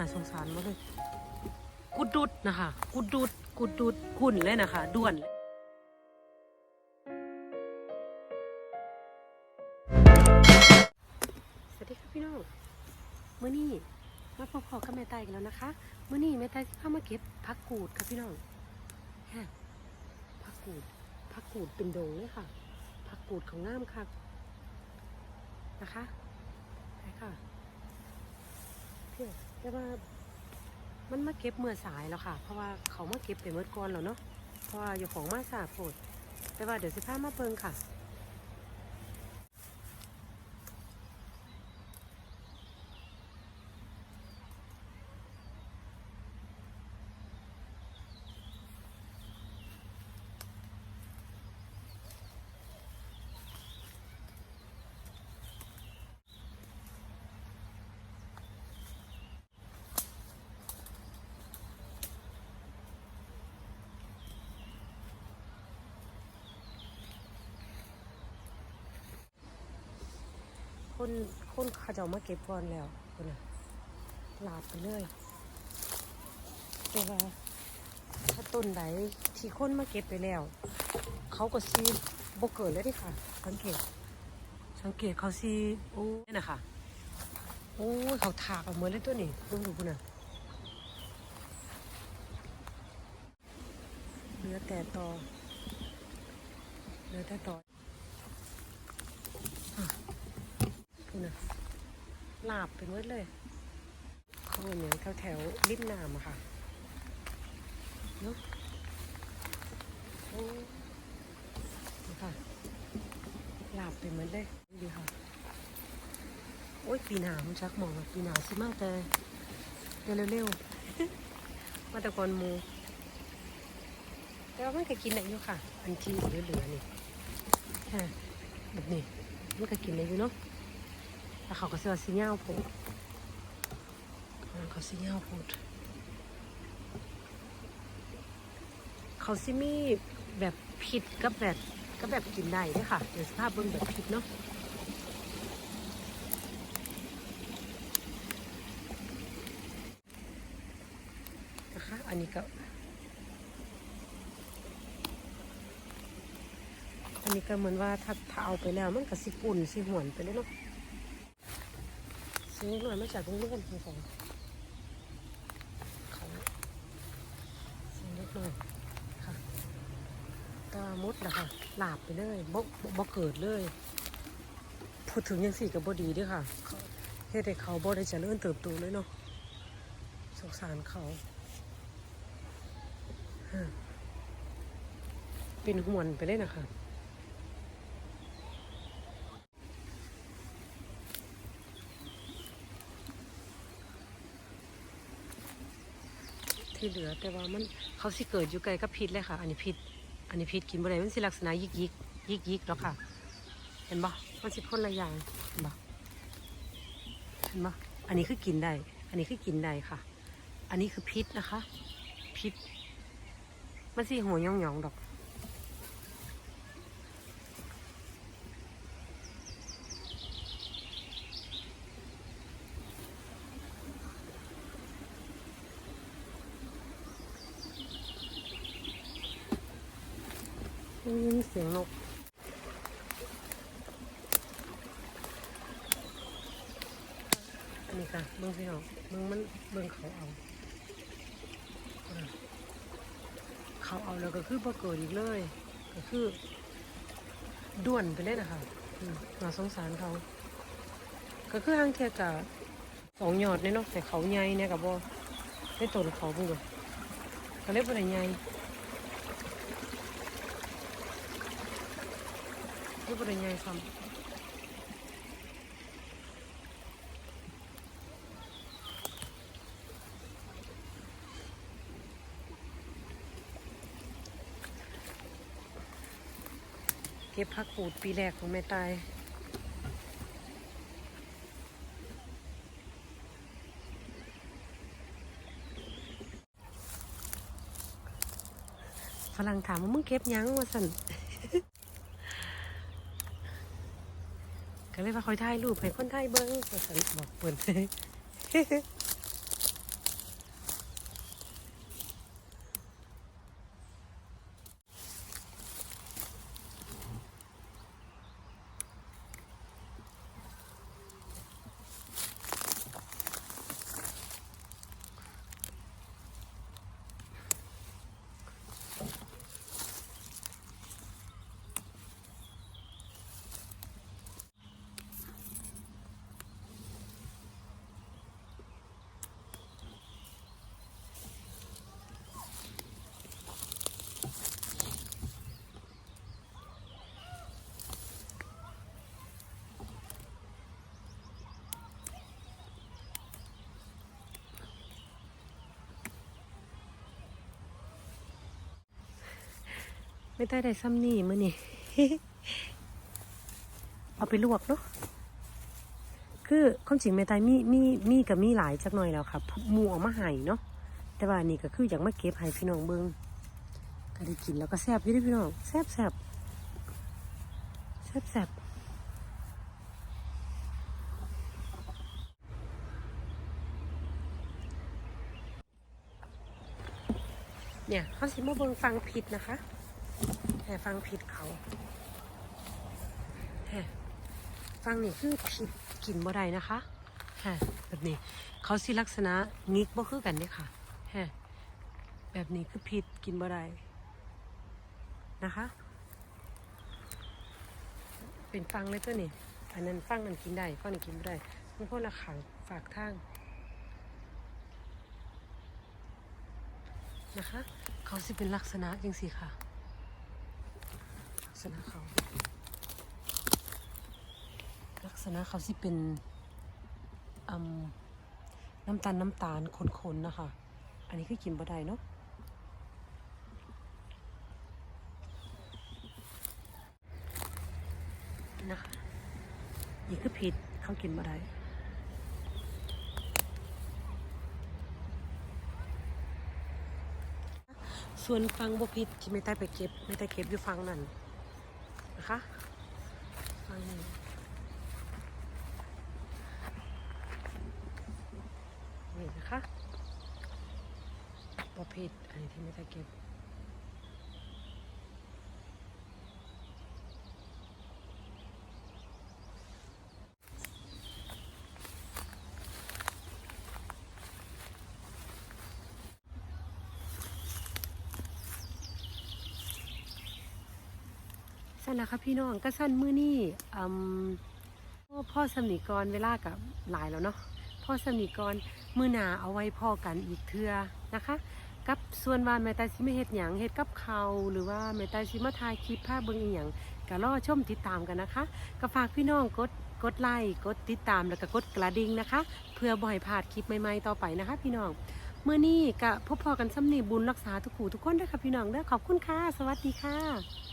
น่าสงสารมากเลย กุดดุดนะคะ กุดดุด กุดดุดหุ่นเลยนะคะ ด่วนสวัสดีค่ะพี่น้องเมื่อนี้มาพบพอกับแม่ไตกันแล้วนะคะเมื่อนี้แม่ไตที่พามาเก็บผักกูดค่ะพี่น้องฮะผักกูดผักกูดเป็นโดงเลยค่ะผักกูดของงามค่ะนะคะไปค่ะเพื่อ แต่ว่ามันมาเก็บเมื่อสายแล้วค่ะ เพราะว่าเขามาเก็บไปเมื่อก่อนแล้วเนาะเพราะว่าอยู่ของมาสาโพดแต่ว่าเดี๋ยวสิพามาเพิงค่ะ คนคนเขาจะเอามาเก็บก่อนแล้วคนน่ะลาดไปเลยแต่ว่าถ้าต้นไหนที่คนมาเก็บไปแล้ว เขาก็ซีบกเกิดเลยดิค่ะ สังเกต สังเกตเขาซีโอ้นี่นะคะโอ้ยเขาถากออกเหมือนเลยตัวนี้ดูดูคุณน่ะเหลือแต่ตอเหลือแต่ตอ คุณ น่ะลาบไปหมดเลยเขาเนี่ยแถวแถวริมน้ำอะค่ะเนาะโอ้นี่ค่ะลาบไปหมดเลยดีค่ะ โอ้ยปีหนามันชักมองปีหนาสิมากแต่แต่เร็วๆมาต่ก่อนมูแต่ว่ามันก็กินได้อยู่ค่ะ อันที่เหลือๆนี่ค่ะแบบนี้มันก็กินได้อยู่เนาะ แล้วเขาก็เสือสีเงาโพดอ่าเขาสีเงาโพดเขาซิมีแบบผิดกับแบบกับแบบกินได้ด้วยค่ะ เดี๋ยวสภาพเบิ่งแบบผิดเนาะนะคะอันนี้ก็อันนี้ก็เหมือนว่าถ้าถ้าเอาไปแล้วมันก็สิปุ่นสิหวนไปเลยเนาะ ซื้อหน่อยมาจากโรงเรียนของเขาเขาซื้อเล็กหน่อยค่ะตามดนะคะหลาบไปเลยบ่บ่เกิดเลยพูดถึงยังสี่กับบดีด้วยค่ะเขาเฮ็ดให้เขาบ่ได้เจริญเติบโตเลยเนาะสงสารเขา เป็นห่วนไปเลยนะคะ ที่เหลือ แต่ว่ามันเขาสิเกิดอยู่ไกลกับพิษเลยค่ะ อันนี้พิษอันนี้พิษกินบ่ได้มันสิลักษณะยิกยิกยิกยิกแล้วค่ะ เห็นปะมันสิคนละอย่างเห็นปะเห็นปะอันนี้คือกินได้ อันนี้คือกินได้ค่ะ อันนี้คือพิษนะคะ พิษมันสิหัวย่องหยองๆดอก ได้ยินเสียงนกนนี้ค่ะเบิ่งพี่น้องเบิ่งมันเบิ่งเขาเอา เขาเอาแล้วก็คือบ่เกิดอีกเลย ก็คือด่วนไปเลยนะคะมน่าสงสารเขา ก็คือทางเทียกับสองยอดเนี่ยเนาะแต่เขาใหญ่เนี่ยกับบ่ได้ต้นเขาเพิ่งเลยก็เล็บอะไรใหญ่ รูปอะไรไงซ้ำเก็บผักกูดปีแรกของแม่ตายฝรั่งถามว่ามึงเก็บยังวะสัน ก็เลยว่าคอยถ่ายรูปให้คนไทยเบิ้งสันบอกเปิด ไม่ได้ได้ซ้ำนี่มือนี่เอาไปลวกเนาะคือความจริงแม่ตายมีมีมีกับมีหลายจักหน่อยแล้วครับหมูออกมาให้เนาะแต่ว่านี่ก็คืออยากมาเก็บให้พี่น้องเบิ่งก็ได้กินแล้วก็แซ่บอยู่ด้พี่น้องแซ่บแซ่บแซ่บแซ่บเนี่ยเขาสิมาเบิ่งฟังผิดนะคะ แต่ฟังผิดเขาแฮฟังนี่คือผิดกินบ่ได้นะคะฮะแบบนี้ เขาสิลักษณะงิกบ่คือกันเนี่ยค่ะฮะแบบนี้คือผิดกินบ่ได้นะคะ เป็นฟังเลยตัวนี้อันนั้นฟังนั้นกินได้ฟังนั้นกินบ่ได้มันคนละขังฝากทางนะคะ เขาสิเป็นลักษณะจังสิค่ะ ษณะเขา ลักษณะเขาสิเป็นน้ำตาลน้ำตาลขนๆนะคะ อันนี้คือกินบ่ไดเนาะนะคะนี่คือผิดเขากินบ่ไดส่วนฟังบ่ผิดที่ไม่ได้ไปเก็บ ไม่ได้เก็บอยู่ฟังนั่น นะคะฟังหนึ่งนี่นะคะประเภทอะไรที่ไม่ได้เก็บ สั้นนะคะพี่น้องก็สั้นมือนี่พ่อพ่อสำนีกรเวลากับหลายแล้วเนาะพ่อสำนีกรมือหนาเอาไว้พ่อกันอีกเทือนะคะ กับส่วนว่าแม่ตาซิไม่เฮ็ดหยังเฮ็ดกับเขาหรือว่าแม่ตาซิมาถ่ายคลิปภาพเบิ่งอีหยังก็รอชมติดตามกันนะคะก็ฝากพี่น้องกดกดไลค์กดติดตามแล้วก็กดกระดิ่งนะคะ เพื่อบ่ให้พลาดคลิปใหม่ๆต่อไปนะคะ พี่น้องเมื่อนี้ก็พบพอกันซ้ำนี่บุญรักษาทุกขู่ทุกคนด้วยค่ะพี่น้องเด้อขอบคุณค่ะ สวัสดีค่ะ